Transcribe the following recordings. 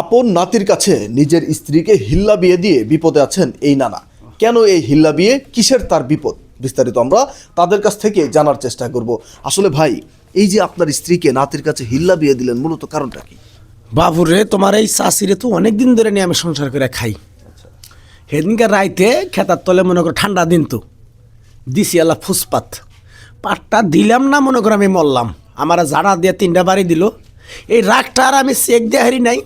আপন নাতির কাছে নিজের স্ত্রীকে হিল্লা বিয়ে দিয়ে বিপদে আছেন এই নানা। কেন এই হিল্লা বিয়ে? কিসের তার বিপদ? বিস্তারিত আমরা তাদের কাছ থেকে জানার চেষ্টা করব। আসলে ভাই, এই যে আপনার স্ত্রীকে নাতির কাছে হিল্লা বিয়ে দিলেন, মূলত কারণটা কি? বাবুর, তোমার এই চাষিরে তো অনেক দিন ধরে নিয়ে আমি সংসার করে খাই। সেদিনকার রাইতে খেতার তলে মনে করো ঠান্ডা দিন তো। দিছি আল্লাহ ফুসপাত। পাটটা দিলাম না মনে করো আমি মরলাম। আমার জাড়া দিয়ে তিনটা বাড়ি দিল। এই রাগটা আর আমি চেক দিয়ে হারি নাই।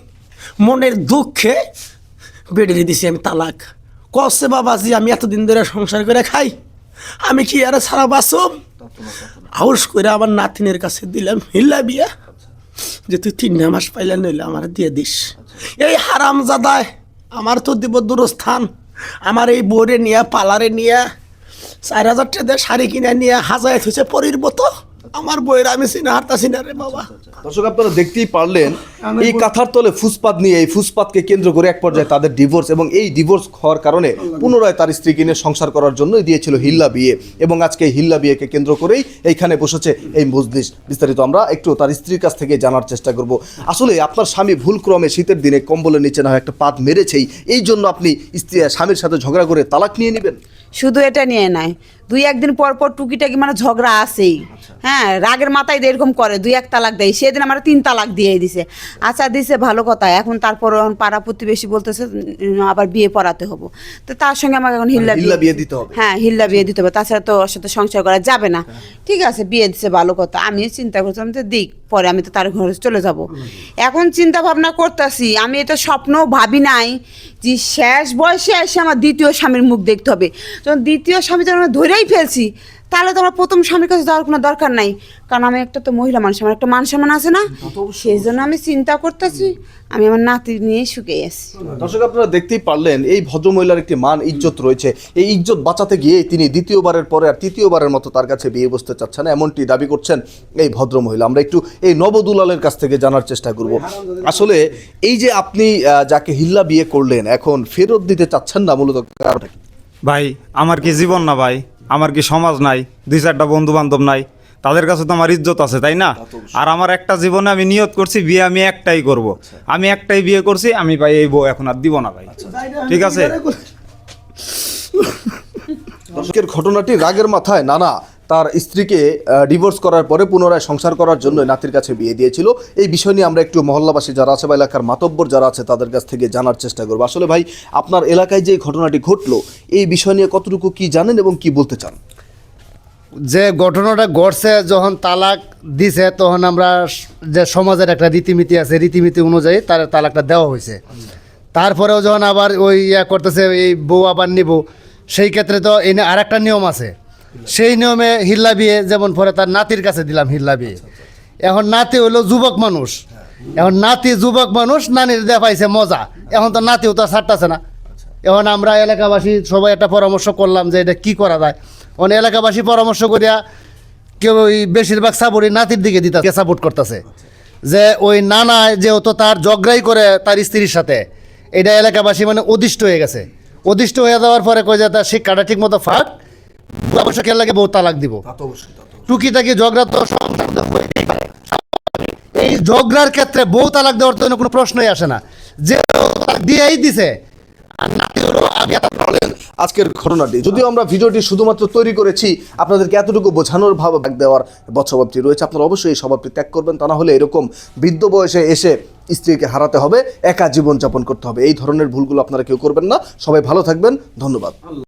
মনের দুঃখে বেড়ে দিছি আমি তালাক। কষে বাবাজি, আমি এতদিন ধরে সংসার করে খাই। আমি কি আর সারা বাসম? আউস করে আমার নাতিনের কাছে দিলাম, হিল্লা বিয়া। যে তুই তিন মাস পাইলে নইলে আমার দিয়ে দিস। এই হারাম জাদায় আমার তো দিব দূরস্থান। আমার এই বইরে নিয়ে, পালারে নিয়ে, চার হাজার টাকা শাড়ি কিনে নিয়ে হাজায় থুছে পরির মতো। আমার বইয়ের আমি চিনা হারতাছি না রে বাবা। দর্শক আপনারা দেখতেই পারলেন এই কাঁথার তলে ফুসপাত নিয়ে এই ফুসপাতকে কেন্দ্র করে এক পর্যায়ে তাদের ডিভোর্স এবং এই ডিভোর্স হওয়ার কারণে পুনরায় তার স্ত্রীকে নিয়ে সংসার করার জন্যই দিয়েছিল হিল্লা বিয়ে এবং আজকে এই হিল্লা বিয়েকে কেন্দ্র করেই এইখানে বসেছে এই মজলিস। বিস্তারিত আমরা একটু তার স্ত্রীর কাছ থেকে জানার চেষ্টা করব। আসলে আপনার স্বামী ভুলক্রমে শীতের দিনে কম্বলের নিচে না হয় একটা পাত মেরেছেই এই জন্য আপনি স্ত্রী স্বামীর সাথে ঝগড়া করে তালাক নিয়ে নেবেন? শুধু এটা নিয়ে নাই। দুই একদিন পর পর টুকিটাকি মানে ঝগড়া আসেই হ্যাঁ রাগের মাথায় এরকম করে দুই এক তালাক দেয়। সেদিন আমার তিন তালাক দিয়ে দিছে। আচ্ছা দিছে ভালো কথা। এখন তারপর এখন পাড়া প্রতিবেশী বলতেছে আবার বিয়ে পড়াতে হব। তো তার সঙ্গে আমাকে এখন হিল্লা হিল্লা বিয়ে দিতে হবে। হ্যাঁ হিল্লা বিয়ে দিতে হবে। তাছাড়া তো ওর সাথে সংসার করা যাবে না। ঠিক আছে বিয়ে দিছে ভালো কথা। আমি চিন্তা করছিলাম তো দিক পরে আমি তো তার ঘরে চলে যাব। এখন চিন্তা ভাবনা করতেছি। আমি এটা স্বপ্নও ভাবি নাই যে শেষ বয়সে এসে আমার দ্বিতীয় স্বামীর মুখ দেখতে হবে। যখন দ্বিতীয় স্বামী যখন ধরেই ফেলছি তাহলে তো আমার প্রথম স্বামীর কাছে যাওয়ার কোনো দরকার নাই। কারণ আমি একটা তো মহিলা মানুষ আমার একটা মান সম্মান আছে না? সেই জন্য আমি চিন্তা করতেছি আমি আমার নাতি নিয়ে শুকিয়ে আছি। দর্শক আপনারা দেখতেই পারলেন এই ভদ্রমহিলার একটি মান ইজ্জত রয়েছে। এই ইজ্জত বাঁচাতে গিয়ে তিনি দ্বিতীয়বারের পরে আর তৃতীয়বারের মতো তার কাছে বিয়ে বসতে চাচ্ছেন না এমনটি দাবি করছেন এই ভদ্রমহিলা। আমরা একটু এই নবদুলালের কাছ থেকে জানার চেষ্টা করব। আসলে এই যে আপনি যাকে হিল্লা বিয়ে করলেন এখন ফেরত দিতে চাচ্ছেন না মূলত কারণটা ভাই আমার কি জীবন না ভাই? আমার কি সমাজ নাই দুই চারটা বন্ধু বান্ধব নাই তাদের কাছে তো আমার ইজ্জত আছে তাই না? আর আমার একটা জীবনে আমি নিয়ত করছি বিয়ে আমি একটাই করব। আমি একটাই বিয়ে করছি আমি ভাই এই বউ এখন আর দিব না ভাই। ঠিক আছে? ঘটনাটি রাগের মাথায় নানা। তার স্ত্রীকে ডিভোর্স করার পরে পুনরায় সংসার করার জন্য নাতির কাছে বিয়ে দিয়েছিল। এই বিষয় নিয়ে আমরা একটু মহল্লাবাসী যারা আছে বা এলাকার মাতব্বর যারা আছে, তাদের কাছ থেকে জানার চেষ্টা করব। আসলে ভাই, আপনার এলাকায় যে ঘটনাটি ঘটলো, এই বিষয় নিয়ে কতটুকু কি জানেন এবং কি বলতে চান? যে ঘটনাটা ঘটছে, যখন তালাক দিছে, তখন আমরা যে সমাজের একটা রীতিনীতি আছে, রীতিনীতি অনুযায়ী তার তালাকটা দেওয়া হয়েছে। তারপরেও যখন আবার ওই ইয়া করতেছে, এই বউ আবার নিব, সেই ক্ষেত্রে তো এনে আর একটা নিয়ম আছে। সেই নিয়মে হিল্লা বিয়ে যেমন পরে তার নাতির কাছে দিলাম হিল্লা বিয়ে। এখন নাতি হলো যুবক মানুষ। এখন নাতি যুবক মানুষ নানির দেয়া পাইছে মজা। এখন তো নাতিও তো ছাড়তেছে না। এখন আমরা এলাকাবাসী সবাই একটা পরামর্শ করলাম যে এটা কি করা যায়। অনেক এলাকাবাসী পরামর্শ করিয়া কেউ ওই বেশিরভাগ সাপোর্টই নাতির দিকে দিতে সাপোর্ট করতেছে। যে ওই নানা যেহেতু তার জগরাই করে তার স্ত্রীর সাথে এটা এলাকাবাসী মানে অদিষ্ট হয়ে গেছে। অদিষ্ট হয়ে যাওয়ার পরে কই যে তার শিক্ষাটা ঠিক মতো ফাঁক অবশ্য খেয়াল লাগে বউ তালাক দিব। টুকিটাকি ঝগড়া তো সংসার হইতেই পারে। এই ঝগড়ার ক্ষেত্রে বউ তালাক দেওয়ার তো কোনো প্রশ্নই আসে না। যে দিয়েই দিছে আজকের ঘটনাটি যদিও আমরা ভিডিওটি শুধুমাত্র তৈরি করেছি আপনাদেরকে এতটুকু বোঝানোর ভাব দেওয়ার বৎসভাবটি রয়েছে আপনারা অবশ্যই এই স্বভাবটি ত্যাগ করবেন তা না হলে এরকম বৃদ্ধ বয়সে এসে স্ত্রীকে হারাতে হবে একা জীবনযাপন করতে হবে। এই ধরনের ভুলগুলো আপনারা কেউ করবেন না। সবাই ভালো থাকবেন ধন্যবাদ।